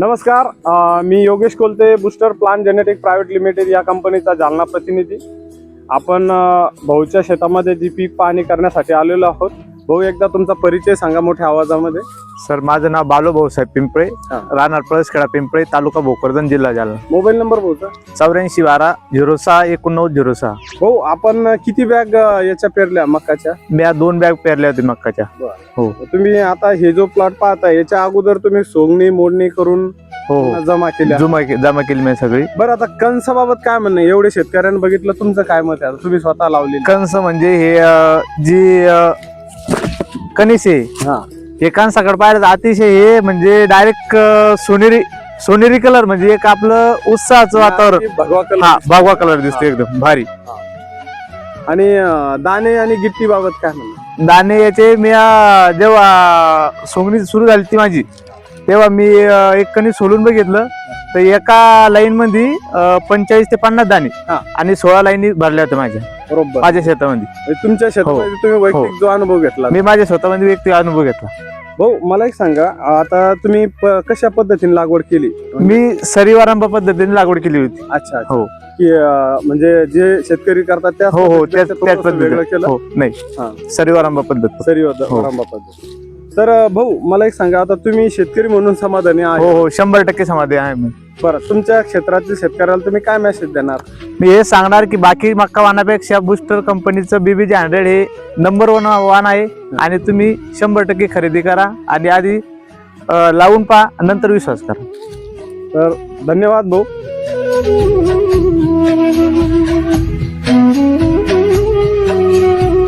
नमस्कार मी Yogesh Kolte booster plant genetic private limited या कंपनीचा जालना प्रतिनिधी. आपण भाऊच्या शेतामध्ये जी पीक पाहणी करण्यासाठी आलेलो आहोत. भाऊ एकदा तुमचा परिचय सांगा मोठ्या आवाजामध्ये. सर माझं नाव बालू भाऊसाहेब पिंपळे. हा. राहणार पळसखेडा पिंपळे तालुका भोकरदन जिल्हा जालना. मोबाईल नंबर भाऊचा चौऱ्याऐंशी बारा झिरो सहा एकोणनव्वद झिरो सहा. भाऊ आपण किती बॅग याच्या पेरल्या मकाच्या मी या दोन बॅग पेरल्या होत्या मक्काच्या. हो. तुम्ही आता हे जो प्लॉट पाहताय याच्या अगोदर तुम्ही सोंगणी मोडणी करून हो. हो जमा केल्या. जमा जमा केली मी सगळी. बरं आता कंसाबाबत काय म्हणणं? एवढे शेतकऱ्यांनी बघितलं तुमचं काय मत आहे? तुम्ही स्वतः लावलेली कंस म्हणजे हे जी कणीस. आहे हा. हे कंसाकडे पाहिलं तर अतिशय हे म्हणजे डायरेक्ट सोनेरी सोनेरी कलर म्हणजे एक आपलं उत्साहाचं वातावरण. भगवा कलर हा भगवा कलर दिसतो एकदम भारी. आणि अं, दाणे आणि गिट्टी बाबत काय म्हणणं? दाणे याचे मी अं, जेव्हा सोंगणी सुरू झाली ती माझी तेव्हा मी अं, एक कणी सोलून बघितलं. तर एका लाईन मध्ये पंचेचाळीस ते पन्नास दाणे हा. आणि सोळा लाईनी भरल्या होत्या माझ्या. बरोबर. माझ्या शेतामध्ये. म्हणजे तुमच्या शेतामध्ये तुम्ही वैयक्तिक जो अनुभव घेतला. मी माझ्या स्वतःमध्ये व्यक्ती अनुभव घेतला. भाऊ मला एक सांगा आता तुम्ही प- कशा पद्धतीने लागवड केली? मी सरीवारंभ पद्धतीने लागवड केली होती. अच्छा अच्छा. हो. की अं, म्हणजे जे शेतकरी करतात त्या हो हो त्याच त्याच वेगळं पद्धतीने. केलं? हो हा. नाही सरीवारंभ पद्धत. सरी होतं हो. पद्धत. तर अं, भाऊ मला एक सांगा आता तुम्ही शेतकरी म्हणून समाधानी हो आहे. हो शंभर टक्के समाधी आहे मी. बरं तुमच्या क्षेत्रातील शेतकऱ्याला तुम्ही काय मेसेज देणार? मी हे सांगणार की बाकी मक्का वाहनापेक्षा बुस्टर कंपनीचं बीबीजे हंड्रेड हे नंबर वन वाहन आहे आणि तुम्ही शंभर टक्के खरेदी करा आणि आधी अं, लावून पहा नंतर विश्वास करा. तर धन्यवाद भाऊ.